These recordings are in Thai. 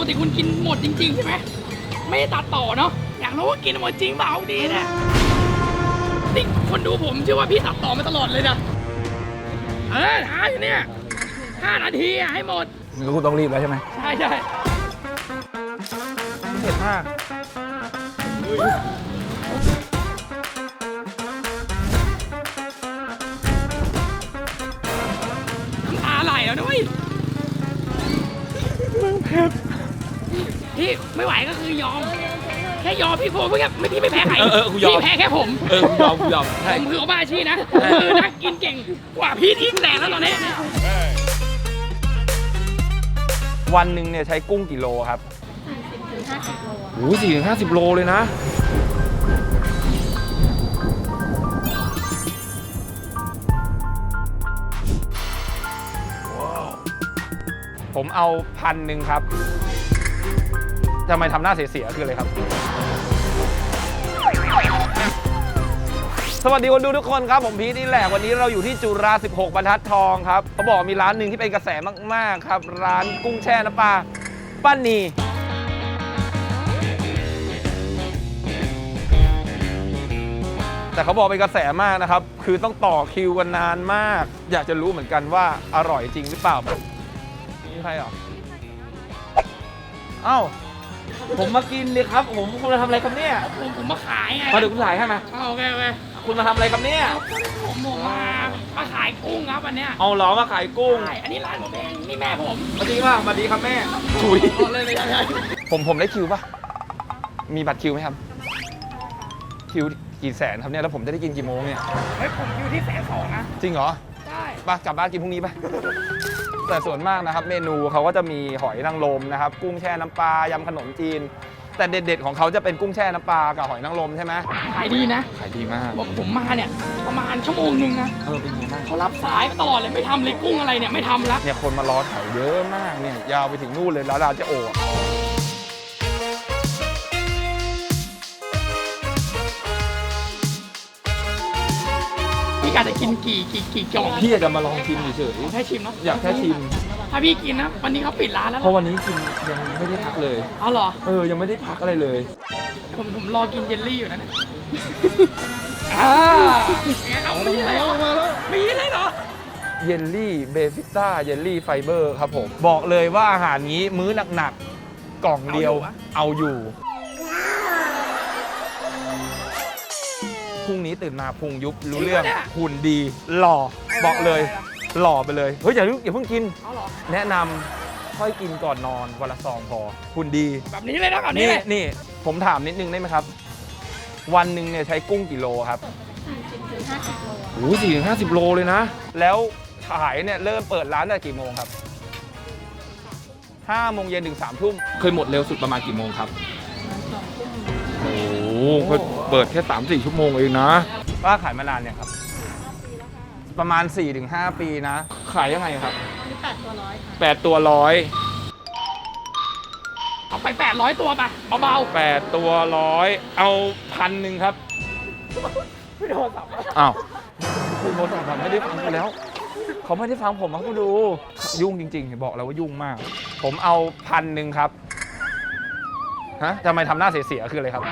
กติคุณกินหมดจริง ๆ ใช่ไหมไม่ได้ตัดต่อเนาะอยากรู้ว่ากินหมดจริงเปล่าดีนะนี่คนดูผมเชื่อว่าพี่ตัดต่อมาตลอดเลยนะเออท้าอยู่เนี่ยห้านาทีอะให้หมดงั้นคุณต้องรีบแล้วใช่ไหมใช่ใช่เผ็ดมากน้ำตาไหลแล้วนะเว้ย พี่ไม่ไหวก็คือยอม แค่ยอมพี่โฟเพื่อไม่พี่ไม่แพ้ใครเออเออกูยอม พี่แพ้แค่ผมเออกูยอมกูยอมใช่ ผมคือโอบ้าอาชีพนะคือนักกินเก่งกว่าพี่ที่แสนแล้วตอนนี้ วันหนึ่งเนี่ยใช้กุ้งกี่โลครับโอ้สี่ถึงห้าสิบโลเลยนะ ผมเอาพันหนึ่งครับ ทำไมทำหน้าเสียๆคืออะไรครับ สวัสดีคนดูทุกคนครับ ผมพีทนี่แหละวันนี้เราอยู่ที่จุฬา16 บรรทัดทองครับเขาบอกมีร้านหนึ่งที่เป็นกระแสมากๆครับ ร้านกุ้งแช่น้ำปลาป้านีแต่เขาบอกเป็นกระแสมากนะครับ คือต้องต่อคิวกันนานมาก อยากจะรู้เหมือนกันว่าอร่อยจริงหรือเปล่านี่ใครเหรอเอ้า ผมมากินเลยครับผมคุณมาทำอะไรครับเนี่ยผมผมมาขายไงมาเดี๋ยวคุณถ่ายให้มาเอาโอเคโอเคคุณมาทำอะไรครับเนี่ยผมผมมามาขายกุ้งครับวันเนี้ยเอาเหรอมาขายกุ้งใช่อันนี้ร้านผมเองนี่แม่ผมสวัสดีค่ะสวัสดีครับแม่ถุยเอาเลยเลยเลยผมผมได้คิวปะมีบัตรคิวไหมครับ คิวกี่แสนครับเนี่ยแล้วผมจะได้กินกี่โมงเนี่ยเฮ้ยผมอยู่ที่แสนสองนะจริงเหรอได้ไปกลับบ้านกินพรุ่งนี้ปะ แต่ส่วนมากนะครับเมนูเขาก็จะมีหอยนางรมนะครับกุ้งแช่น้ำปลายำขนมจีน แต่เด็ดๆของเขาจะเป็นกุ้งแช่น้ำปลากับหอยนางรมใช่ไหมขายดีนะขายดีมากผมผมมาเนี่ยประมาณชั่วโมงหนึ่งนะเออเป็นไงบ้างเขารับสายมาตลอดเลยไม่ทำเลยกุ้งอะไรเนี่ยไม่ทำละเนี่ยคนมารอแถวเยอะมากเนี่ยยาวไปถึงนู่นเลยแล้วดาวเจะโอ พี่กาจะกินกี่กี่กี่กล่องพี่อยากจะมาลองชิมเฉยแค่ชิมเนาะๆอยากแค่ชิม ถ้าพี่กินนะวันนี้เขาปิดร้านแล้วเพราะวันนี้กินยังไม่ได้พักเลย เอาเหรอ เออ ยังไม่ได้พักอะไรเลย ผมผมรอกินเยลลี่อยู่นะเนี่ยอ่าเอามีอะไรเหรอมีอะไรเหรอ เยลลี่เบฟิต้าเยลลี่ไฟเบอร์ครับผม บอกเลยว่าอาหารนี้มื้อหนักๆ กล่องเดียวเอาอยู่ พรุ่งนี้ตื่นมาพุงยุบรู้เรื่องหุ่นดีหล่อบอกเลย หล่อไปเลยเฮ้ยอย่าเพิ่งอย่าเพิ่งกิน เอาเหรอ แนะนำค่อยกินก่อนนอนวันละซองพอหุ่นดี แบบนี้เลยนะแบบนี้นี่เลยนี่ผมถามนิดนึงได้ไหมครับ วันหนึ่งเนี่ยใช้กุ้งกี่โลครับโอ้สี่ถึงห้าสิบโลเลยนะ แล้วขายเนี่ยเริ่มเปิดร้านตั้งแต่กี่โมงครับห้าโมงเย็นถึงสามทุ่มเคยหมดเร็วสุดประมาณกี่โมงครับโอ้โห เปิดแค่สามสี่ชั่วโมงเองนะป้าขายมานานเนี่ยครับ ประมาณ 4-5 ปีนะ ขายยังไงครับ มีแปดตัวร้อยค่ะแปดตัวร้อยเอาไป 800 ตัวไปเบาแปดตัวร้อยเอาพันหนึ่งครับๆไม่โดนสับอ้าวคุณโทรศัพท์ผมไม่ได้ฟังไปแล้ว เขาไม่ได้ฟังผมมาก็ดู ยุ่งจริงๆบอกแล้วว่ายุ่งมาก ผมเอาพันหนึ่งครับฮะทำไมทำหน้าเสียๆคืออะไรครับ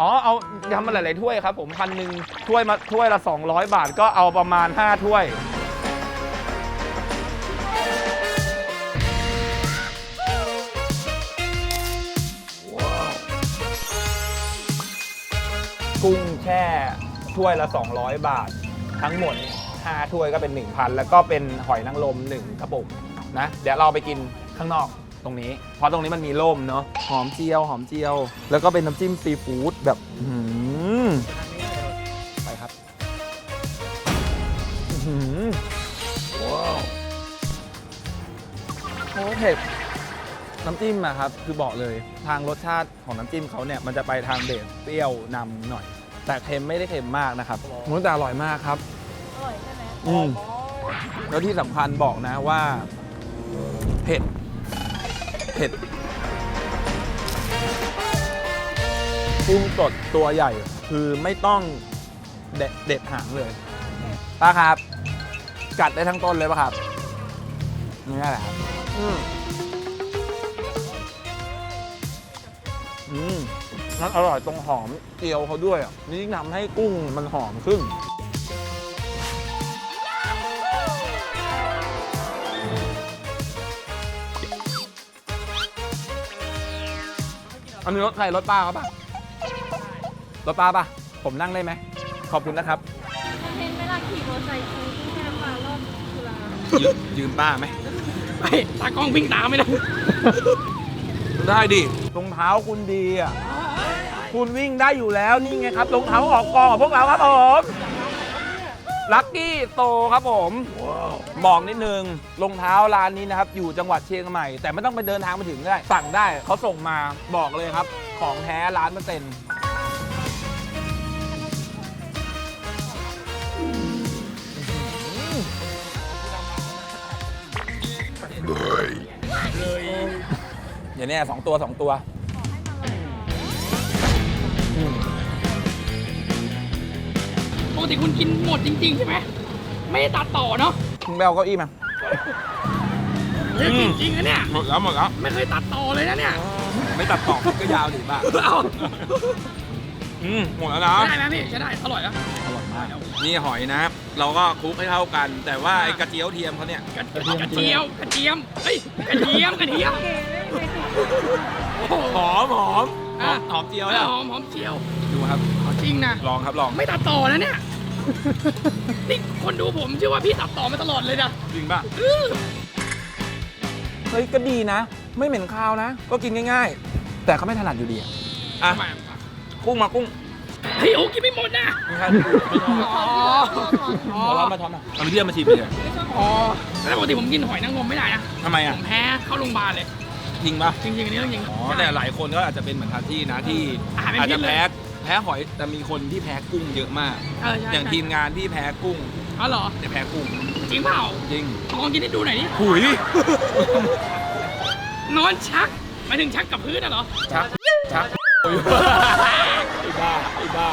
อ๋อเอาทำมาหลายๆถ้วยครับผมพันหนึ่งถ้วยมาถ้วยละ 200 บาทก็เอาประมาณ 5 ถ้วย กุ้งแช่ถ้วยละ 200 บาท ทั้งหมด 5 ถ้วยก็เป็น 1,000 แล้วก็เป็นหอยนางรม1กระปุกนะ เดี๋ยวเราไปกินข้างนอก ตรงนี้ เพราะตรงนี้มันมีร่มเนาะหอมเจียวหอมเจียว แล้วก็เป็นน้ำจิ้มซีฟู้ดแบบอื้อหือไปครับอื้อหือว้าวโอ้เผ็ดน้ำจิ้มอะครับ คือบอกเลยทางรสชาติของน้ำจิ้มเขาเนี่ย มันจะไปทางเบสเปรี้ยวนำหน่อย แต่เค็มไม่ได้เค็มมากนะครับมันแต่อร่อยมากครับ อร่อยใช่ไหมอืม แล้วที่สำคัญบอกนะว่า เผ็ดเผ็ดกุ้งสดตัวใหญ่ คือไม่ต้องเด็ดหางเลยป้าครับ กัดได้ทั้งต้นเลยป่ะครับนี่แหละครับอืมอืมมันอร่อยตรงหอมเจียวเขาด้วยอะนี่ยิ่งทำให้กุ้งมันหอมขึ้น อันนี้รถใครรถป้าเขาปะรถป้าปะผมนั่งได้ไหม ขอบคุณนะครับ เห็นเวลาขี่มอเตอร์ไซค์คือที่แค่มารอบจุฬายืมยืมป้าไหม ไปตากล้องวิ่งตามไม่ได้ ได้ดิรองเท้าคุณดีอะ คุณวิ่งได้อยู่แล้วนี่ไงครับรองเท้าออกกองของพวกเราครับผม ลัคกี้โตครับผม บอกนิดนึงรองเท้าร้านนี้นะครับ อยู่จังหวัดเชียงใหม่ แต่ไม่ต้องไปเดินทางมาถึงก็ได้ สั่งได้เขาส่งมาบอกเลยครับ ของแท้ร้านเปอร์เซ็นต์อย่างนี้สองตัวสองตัว กติคุณกินหมดจริงๆใช่ไหมไม่ได้ตัดต่อเนาะคุณไปเอาเก้าอี้มา เรื่องจริงๆนะเนี่ย หมดแล้วหมดแล้ว ไม่เคยตัดต่อเลยนะเนี่ยไม่ตัดต่อก็ยาวดิบ้าเอาอืมหมดแล้วนะ ได้ไหมพี่ใช้ได้อร่อยแล้วอร่อยมากนี่หอยนะเราก็คลุกให้เข้ากัน แต่ว่าไอ้กระเจียวเทียมเขาเนี่ยกระกระเทียมกระเทียมเฮ้ยกระเทียมกระเทียมโอ้โหหอมหอม หออะมหอมเจียวหเนี่ยอมหอมเจียวดูครับเอาจริงนะ ลองครับลองไม่ตัดต่อนะเนี่ย นี่คนดูผมเชื่อว่าพี่ตัดต่อมาตลอดเลยนะจริงป่ะอื้อเฮ้ยก็ดีนะ ไม่เหม็นคาวนะ ก็กินง่าย ๆ แต่เขาไม่ถนัดอยู่ดีอะอะทำไมกุ้งมากุ้งเฮ้ยโอ้กินไม่หมดนะนี่ครับอ๋ออ๋อมาล้อมมาท้อมมาเอาไปเทียมมาชิมเลยอ๋อแล้วปกติผมกินหอยนางรมไม่ได้นะทำไมผอะมแพ้เข้าโรงพยาบาลเลย จริงป่ะจริงๆอันนี้เรื่องจริงอ๋อแต่หลายคนก็อาจจะเป็นเหมือนทัที่นะที่อาหารเป็นอาจพิจะษเลย แพ้แพ้หอยแต่มีคนที่แพ้กุ้งเยอะมาก เออใช่อย่างทีมงานที่แพ้กุ้งอ๋อเหรอเนี่ยแพ้กุ้งจริงเปล่าจริงลองกินให้ดูหน่อยดิหุย นอนชักหมายถึงชักกับพื้นน่ะเหรอ ชักชักไอ้บ้าไอ้บ้า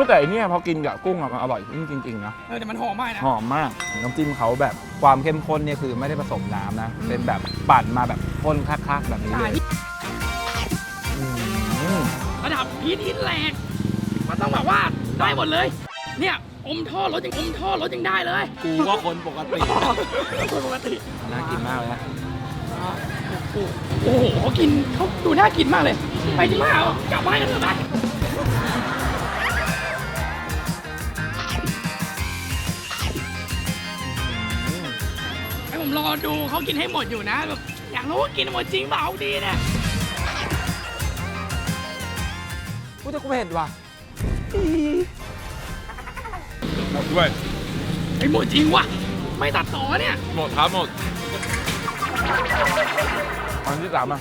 พูดแต่ไอ้เนี่ยพอกินกับกุ้งอะมันอร่อยจริงๆนะ เออแต่มันหอมมากนะ หอมมาก น้ำจิ้มเขาแบบความเข้มข้นเนี่ยคือไม่ได้ผสมน้ำนะเป็นแบบปั่นมาแบบข้นคักๆแบบนี้ใช่เลยอืมระดับพีทฮิตแลกมันต้องแบบว่าได้หมดเลย เนี่ยอมท่อรถยังอมท่อรถยังได้เลยกูก็คนปกติคนปกติน่ากินมากเลยนะโอ้โหเขากินเขาดูน่ากินมากเลย ไปที่มาเอากลับบ้านกันเถอะไป ผมรอดูเขากินให้หมดอยู่นะแบบอยากรู้ว่ากินหมดจริงเปล่าเอาดีเนี่ยกูจะกูเผ็ดว่ะหมดด้วยไอ้หมดจริงว่ะไม่ตัดต่อเนี่ยหมดครับหมดมันที่สามอะ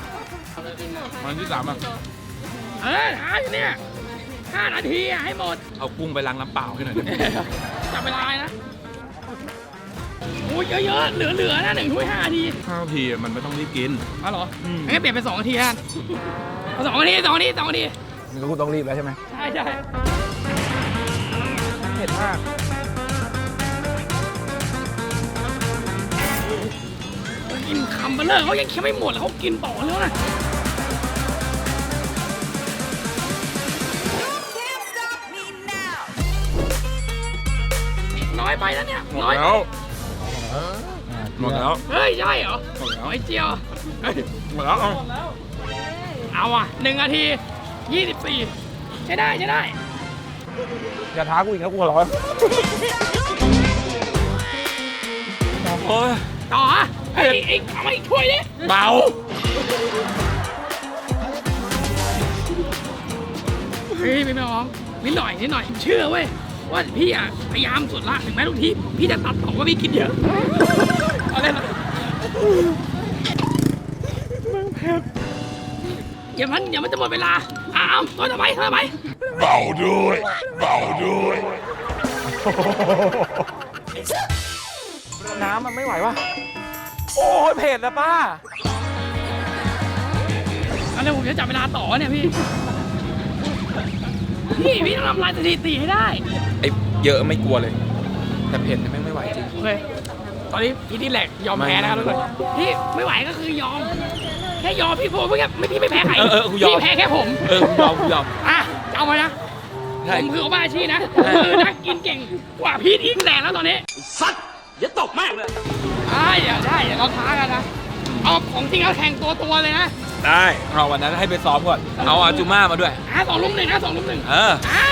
มันที่สามอะเออหาอยู่เนี่ยห้านาทีอะให้หมด เอากุ้งไปล้างน้ำเปล่าให้หน่อยได้ไหมจับเวลานะโอ้ยเยอะๆ เหลือๆนะหนึ่งถ้วยห้านาทีห้านาทีมันไม่ต้องรีบกินอ๋อเหรออืมงั้นเปลี่ยนเป็นสองนาทีฮะเอาสองนาทีสองนาทีสองนาทีนี่ก็กูต้องรีบแล้วใช่ไหมใช่ใช่เผ็ดมากกินคำเบลเลอร์เขายังเคี้ยวไม่หมดแล้วเขากินต่อแล้วนะน้อยไปแล้วเนี่ยหมดน้อยไปแล้ว หมดแล้วเฮ้ยใช่เหรอหมดแล้วหอยเจียวเฮ้ยหมดแล้วเอาเอาอะหนึ่งนาทียี่สิบสี่ใช้ได้ใช้ได้ อย่าท้ากูอีกนะกูหัวร้อนโอ้ยต่อฮะไอ้ไอ้เอามาอีกถ้วยดิเบาเฮ้ยไม่ไม่ร้องนิดหน่อยนิดหน่อยเชื่อเว้ยว่าพี่อะพยายามสุดละถึงแม้ทุกทีพี่จะตัดต่อว่าพี่กินเยอะ เอาเล่นนะอย่ามันอย่ามันจะหมดเวลาอ้าวตัวทำไมตัวทำไมน้ำมันไม่ไหววะโอ้ยเผ็ดนะป้าอาเดี๋ยวผมจะจับเวลาต่อเนี่ยพี่พี่พี่ต้องทำลายสถิติให้ได้ ไอ้เยอะไม่กลัวเลย แต่เผ็ดเนี่ยแม่งไม่ไหวจริง โอเค ตอนนี้พี่นี่แหลกยอมแพ้นะครับทุกคนพี่ไม่ไหวก็คือยอม แค่ยอมพี่โพเพื่อไม่พี่ไม่แพ้ใครเออเออกูยอม พี่แพ้แค่ผมเออกูยอมกูยอม อะจำไว้นะใช่ ผมคือโอบ้าอาชีนะผมคือนักกินเก่งกว่าพี่อีกแหลกแล้วตอนนี้สัตว์อย่าตกมากเลย อ่าอย่าได้อย่าเราท้ากันนะเอาของจริงเอาแข่งตัวตัวๆเลยนะได้เราวันนั้นให้ไปซ้อมก่อน เอาอาจูม่ามาด้วย อะสองลุมหนึ่งนะสองลุมหนึ่งเอออ่า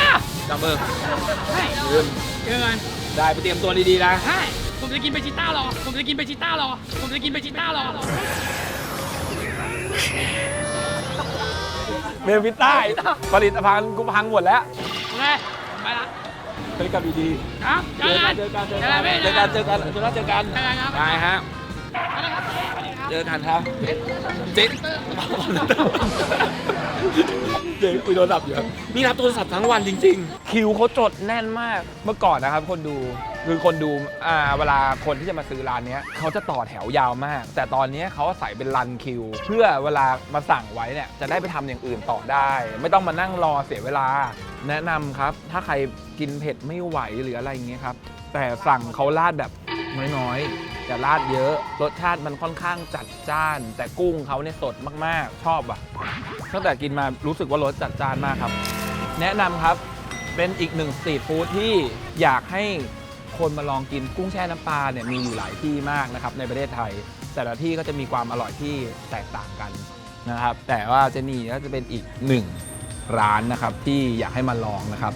จับมือใช่เจอกันได้ไปเตรียมตัวดีๆนะ ใช่ ผมจะกินเบจิต้ารอ ผมจะกินเบจิต้ารอ ผมจะกินเบจิต้ารอเบลฟิต้าผลิตภัณฑ์กูพังหมดแล้วโอเคไปละไปกับดีครับๆเจอกันเจอกันเจอเจอกักันนพี่เจอกันเจอกันเจอกันเจอกันเจอกันครับได้ฮะไปแล้วครับสวัสดีครับเจอกันครับเจ๊เจ๊คุยโทรศัพท์อยู่ครับนี่รับโทรศัพท์ทั้งวันจริง ๆ คิวเขาจดแน่นมากเมื่อก่อนนะครับคนดู คือคนดูอ่าเวลาคนที่จะมาซื้อร้านเนี้ยเขาจะต่อแถวยาวมาก แต่ตอนเนี้ยเขาใส่เป็นรันคิว เพื่อเวลามาสั่งไว้เนี่ยจะได้ไปทำอย่างอื่นต่อได้ ไม่ต้องมานั่งรอเสียเวลา แนะนำครับ ถ้าใครกินเผ็ดไม่ไหวหรืออะไรอย่างเงี้ยครับ แต่สั่งเขาราดแบบน้อยๆอย่าราดเยอะ รสชาติมันค่อนข้างจัดจ้าน แต่กุ้งเขาเนี่ยสดมากๆ ชอบอะตั้งแต่กินมารู้สึกว่ารสจัดจ้านมากครับ แนะนำครับ เป็นอีกหนึ่งสตรีทฟู้ดที่อยากให้ คนมาลองกินกุ้งแช่น้ำปลาเนี่ยมีอยู่หลายที่มากนะครับในประเทศไทย แต่ละที่ก็จะมีความอร่อยที่แตกต่างกันนะครับ แต่ว่าเจนี่ก็จะเป็นอีกหนึ่งร้านนะครับที่อยากให้มาลองนะครับ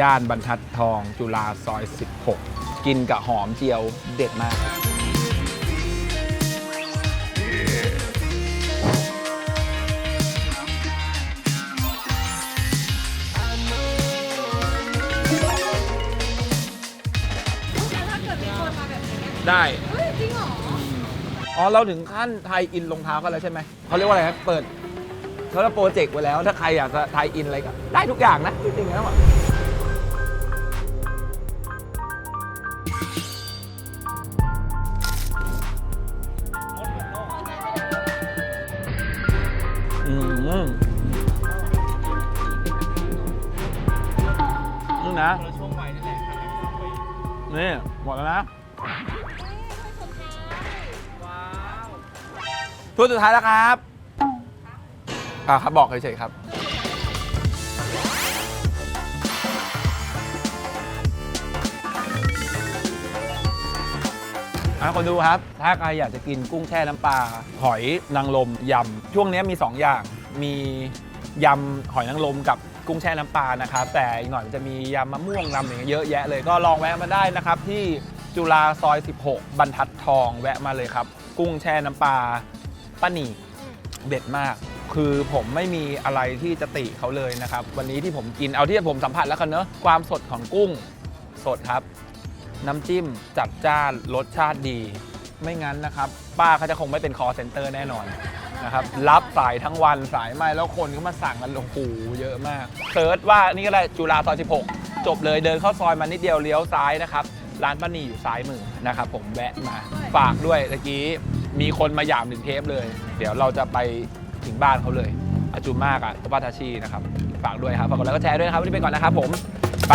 ย่านบรรทัดทองจุฬาซอย 16 กินกับหอมเจียวเด็ดมาก เราถึงขั้นไทยอินรองเท้ากันแล้วใช่ไหมเขาเรียกว่าอะไรครับเปิดเขาจะโปรเจกต์ไว้แล้ว ถ้าใครอยากจะไทยอินอะไรก็ได้ทุกอย่างนะจริงๆแล้วอะอืมนี่นะนี่หมดแล้วนะ ตัวสุดท้ายแล้วครับอ่าครับบอกเฉยๆครับ อะคนดูครับ ถ้าใครอยากจะกินกุ้งแช่น้ำปลา หอยนางรมยำ ช่วงนี้มี 2 อย่าง มียำหอยนางรมกับกุ้งแช่น้ำปลานะครับ แต่อีกหน่อยมันจะมียำมะม่วงยำอย่างเงี้ยเยอะแยะเลย ก็ลองแวะมาได้นะครับที่จุฬาซอย 16 บรรทัดทองแวะมาเลยครับ กุ้งแช่น้ำปลา ป้าหนีเด็ดมาก คือผมไม่มีอะไรที่จะติเขาเลยนะครับ วันนี้ที่ผมกินเอาที่ผมสัมผัสแล้วกันเนอะความสดของกุ้งสดครับ น้ำจิ้มจัดจ้านรสชาติดี ไม่งั้นนะครับ ป้าเขาจะคงไม่เป็นคอเซ็นเตอร์แน่นอนนะครับรับสายทั้งวันสายไม่แล้วคนก็มาสั่งกันโอ้โหเยอะมากเซิร์ชว่านี่ก็ได้จุฬาซอย16 จบเลยเดินเข้าซอยมานิดเดียวเลี้ยวซ้ายนะครับ ร้านป้านีอยู่ซ้ายมือนะครับผมแวะมา ฝากด้วยตะกี้ มีคนมาหยามถึงเทปเลย เดี๋ยวเราจะไปถึงบ้านเขาเลย อาจูมากอะป้าทาชีนะครับ ฝากด้วยครับ ฝากกดไลค์ก็แชร์ด้วยนะครับ วันนี้ไปก่อนนะครับผม ไป